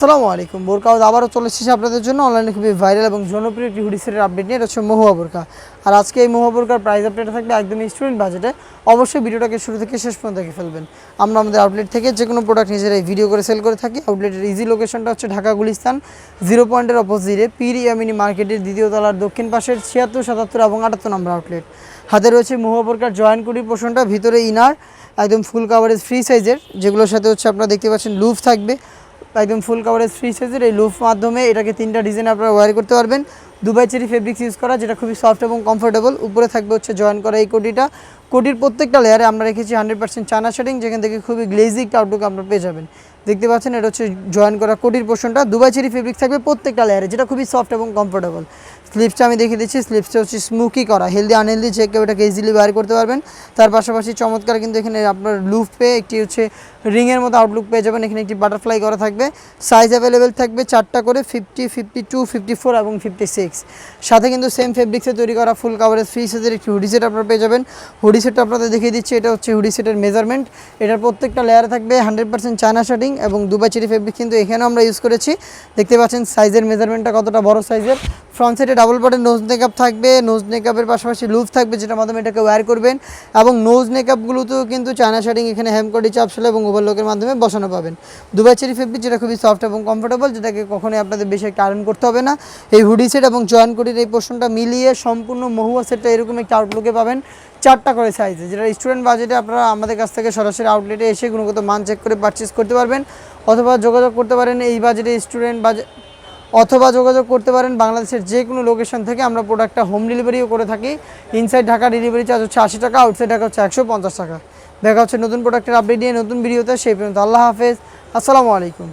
আসসালামু আলাইকুম। বোরকা আবারও চলে এসেছে আপনাদের জন্য। অনলাইনে খুবই ভাইরাল এবং জনপ্রিয় একটি হুডি সেটের আপডেট নিয়ে, এটা হচ্ছে মহুয়া বোরকা। আর আজকে এই মহুয়া বোরকার প্রাইস আপডেট থাকবে একদম স্টুডেন্ট বাজেটে অবশ্যই ভিডিওটাকে শুরু থেকে শেষ পর্যন্ত দেখে ফেলবেন। আমরা আমাদের আউটলেট থেকে যে কোনো প্রোডাক্ট নিজেরাই ভিডিও করে সেল করে থাকি। আউটলেটের ইজি লোকেশনটা হচ্ছে ঢাকা গুলিস্তান জিরো পয়েন্টের অপোজিটে পীর ইয়ামিনী মার্কেটের দ্বিতীয় তলার দক্ষিণ পাশের ছিয়াত্তর, সাতাত্তর এবং আটাত্তর নম্বর আউটলেট হাতে রয়েছে মহুয়া বোরকার জয়েন্ট কুড়ি পোর্শনটা ভিতরে ইনার একদম ফুল কাভারেজ ফ্রি সাইজের যেগুলোর সাথে হচ্ছে আপনারা দেখতে পাচ্ছেন লুফ থাকবে। একদম ফুল কাভারেজ ফ্রি সাইজের এই লুফ মাধ্যমে এটাকে তিনটা ডিজাইন আপনারা ওয়ার করতে পারবেন। দুবাই চেরি ফেব্রিক্স ইউজ করা, যেটা খুবই সফট এবং কমফোর্টেবল উপরে থাকবে হচ্ছে জয়েন করা এই কোটিটা। কোটির প্রত্যেকটা লেয়ারে আমরা রেখেছি হান্ড্রেড পার্সেন্ট চানা শেডিং যেখান থেকে খুবই গ্লেজি একটা আউটলুক আপনারা পেয়ে যাবেন। দেখতে পাচ্ছেন, এটা হচ্ছে জয়েন করা কোটির পোর্শনটা দুবাই চেরি ফেব্রিক থাকবে প্রত্যেকটা লেয়ারে যেটা খুবই সফট এবং কমফোর্টেবল স্লিপসটা আমি দেখিয়ে দিচ্ছি স্লিপসটা হচ্ছে স্মুকি করা হেলদি আনহেলদি যে কেউ এটাকে ইজিলি বাইর করতে পারবেন। তার পাশাপাশি চমৎকার কিন্তু এখানে আপনার লুফ পেয়ে একটি হচ্ছে রিংয়ের মতো আউটলুক পেয়ে যাবেন। এখানে একটি বাটারফ্লাই করা থাকবে। সাইজ অ্যাভেলেবেল থাকবে চারটা করে fifty fifty two fifty four এবং ফিফটি সিক্স সাথে কিন্তু সেম ফেব্রিক্সে তৈরি করা ফুল কাভারেজ ফ্রি সাইজের একটি হুডি সেট আপনারা পেয়ে যাবেন। হুডি সেটটা আপনাদের দেখিয়ে দিচ্ছি, এটা হচ্ছে হুডি সেটের মেজারমেন্ট এটার প্রত্যেকটা লেয়ারে থাকবে হান্ড্রেড পার্সেন্ট চায়না শার্টিং এবং দুবাই চেরি ফেব্রিক কিন্তু এখানেও আমরা ইউজ করেছি। দেখতে পাচ্ছেন সাইজের মেজারমেন্টটা কতটা বড় সাইজের ফ্রন্ট সাইডে ডাবল বটের নোজ মেকআপ থাকবে নোজ মেকআপের পাশাপাশি লুপ থাকবে, যেটার মাধ্যমে এটাকে ওয়্যার করবেন। এবং নোজ মেকআপগুলোতেও কিন্তু চায়না শার্টিং এখানে হ্যামকডি চাপসেল এবং ওভারলকের মাধ্যমে বসানো পাবেন। দুবাই চেরি ফেব্রিক যেটা খুবই সফট এবং কমফোর্টেবল যেটাকে কখনোই আপনাদের বেশি একটা আয়রন করতে হবে না। এই হুডি সেট এবং জয়েন কোটির এই পোর্শনটা মিলিয়ে সম্পূর্ণ মহুয়া সেটটা এরকম একটা আউটলুকে পাবেন। চারটা করে সাইজে যেটা স্টুডেন্ট বাজেটে আপনারা আমাদের কাছ থেকে সরাসরি আউটলেটে এসে গুণগত মান চেক করে পারচেস করতে পারবেন। অথবা যোগাযোগ করতে পারেন এই বাজেটে স্টুডেন্ট বাজেট অথবা যোগাযোগ করতে পারেন বাংলাদেশের যে কোনো লোকেশন থেকে। আমরা প্রোডাক্টটা হোম ডেলিভারিও করে থাকি। ইনসাইড ঢাকা ডেলিভারি চার্জ হচ্ছে আশি টাকা আউটসাইড ঢাকা হচ্ছে একশো পঞ্চাশ টাকা। দেখা হচ্ছে নতুন প্রোডাক্টের আপডেট নিয়ে নতুন ভিডিওতে সেই পর্যন্ত আল্লাহ হাফেজ। আসসালামু আলাইকুম।